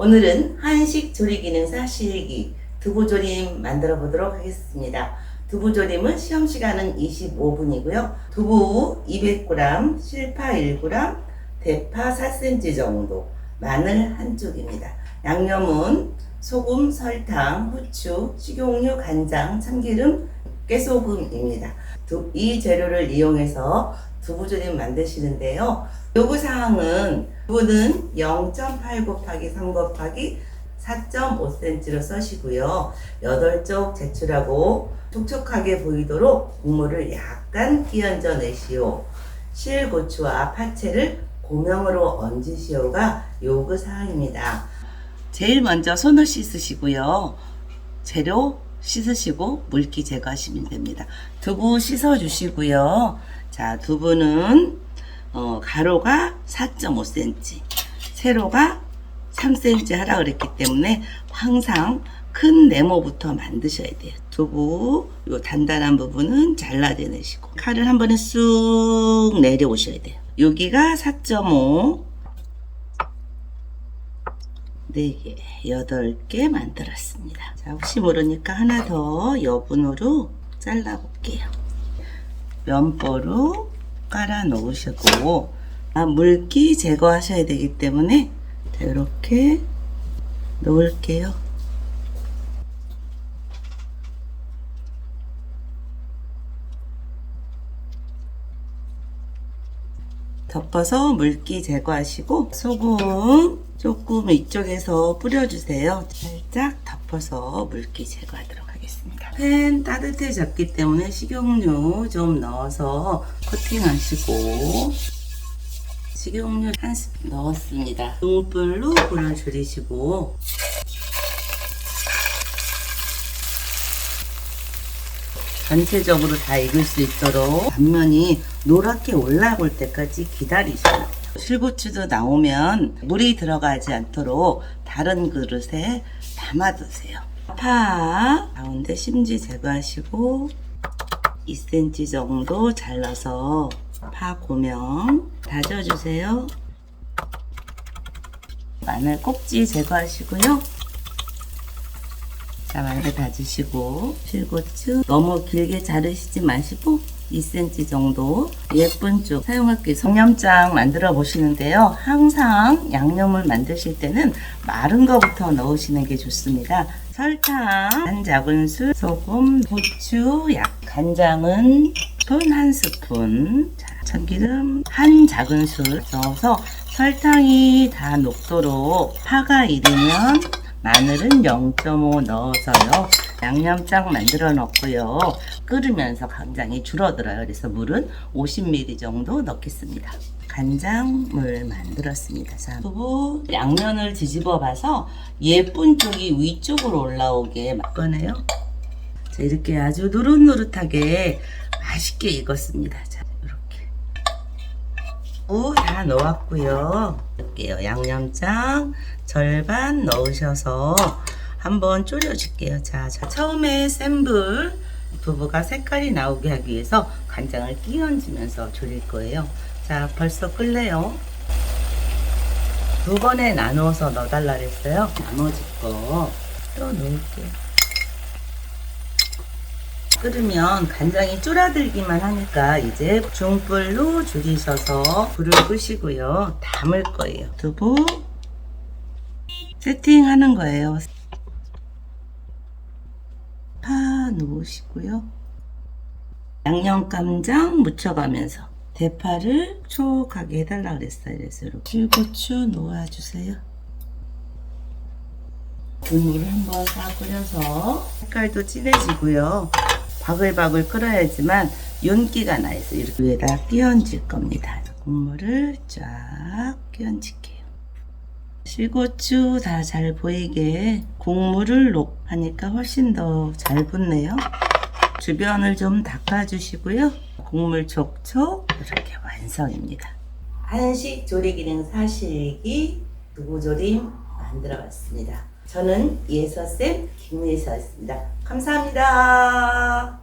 오늘은 한식 조리 기능사 실기 두부조림 만들어 보도록 하겠습니다. 두부조림은 시험 시간은 25분이고요. 두부 200g, 실파 1g, 대파 4cm 정도, 마늘 한 쪽입니다. 양념은 소금, 설탕, 후추, 식용유, 간장, 참기름, 깨소금입니다. 두- 이 재료를 이용해서 두부조림 만드시는데요. 요구사항은 두부는 0.8 곱하기 3 곱하기 4.5cm로 써시고요. 8쪽 제출하고 촉촉하게 보이도록 국물을 약간 끼얹어 내시오. 실고추와 파채를 고명으로 얹으시오가 요구사항입니다. 제일 먼저 손을 씻으시고요. 재료 씻으시고 물기 제거하시면 됩니다. 두부 씻어 주시고요. 자, 두부는 어, 가로가 4.5cm, 세로가 3cm 하라 그랬기 때문에 항상 큰 네모부터 만드셔야 돼요. 두부 요 단단한 부분은 잘라내시고 칼을 한 번에 쑥 내려오셔야 돼요. 여기가 4.5 4개, 8개 만들었습니다. 자, 혹시 모르니까 하나 더 여분으로 잘라볼게요. 면보로 깔아 놓으시고, 아, 물기 제거하셔야 되기 때문에 이렇게 놓을게요. 덮어서 물기 제거하시고 소금 조금 이쪽에서 뿌려주세요. 살짝 덮어서 물기 제거하도록 하겠습니다. 팬 따뜻해졌기 때문에 식용유 좀 넣어서 코팅하시고 식용유 한 스푼 넣었습니다. 중불로 불을 줄이시고 전체적으로 다 익을 수 있도록 단면이 노랗게 올라올 때까지 돼요. 실고추도 나오면 물이 들어가지 않도록 다른 그릇에 담아두세요. 파 가운데 심지 제거하시고 2cm 정도 잘라서 파 고명 다져주세요. 마늘 꼭지 제거하시고요. 자, 마늘 다지시고 실고추 너무 길게 자르시지 마시고 2cm 정도 예쁜 쪽 사용할게요. 성념장 만들어 보시는데요. 항상 양념을 만드실 때는 마른 거부터 넣으시는 게 좋습니다. 설탕 한 작은술, 소금, 후추, 약 간장은 스푼 한 스푼, 자, 참기름 한 작은술 넣어서 설탕이 다 녹도록 파가 익으면 마늘은 0.5 넣어서요. 양념장 만들어 놓고요. 끓으면서 간장이 줄어들어요. 그래서 물은 50ml 정도 넣겠습니다. 간장물 만들었습니다. 자, 두부 양면을 뒤집어 봐서 예쁜 쪽이 위쪽으로 올라오게 꺼내요. 자, 이렇게 아주 노릇노릇하게 맛있게 익었습니다. 자. 오, 다 넣었고요. 넣을게요. 양념장 절반 넣으셔서 한번 졸여줄게요. 자, 자, 처음에 센 불 두부가 색깔이 나오게 하기 위해서 간장을 끼얹으면서 졸일 거예요. 자, 벌써 끓네요. 두 번에 나누어서 넣어달라 그랬어요. 나머지 거 또 넣을게요. 끓으면 간장이 쫄아들기만 하니까 이제 중불로 줄이셔서 불을 끄시고요. 담을 거예요. 두부 세팅하는 거예요. 파 넣으시고요. 양념 깜장 묻혀가면서 대파를 촉하게 해달라 그랬어요. 그래서 이렇게 실고추 놓아주세요. 국물을 한번 싹 끓여서 색깔도 진해지고요. 바글바글 끓어야지만 윤기가 나 있어. 이렇게 위에다 끼얹을 겁니다. 국물을 쫙 끼얹을게요. 실고추 다 잘 보이게 국물을 녹 하니까 훨씬 더 잘 붙네요. 주변을 좀 닦아주시고요. 국물 촉촉 이렇게 완성입니다. 한식 조리 기능 사실기 두부조림 만들어 봤습니다. 저는 예서쌤 김예서였습니다. 감사합니다.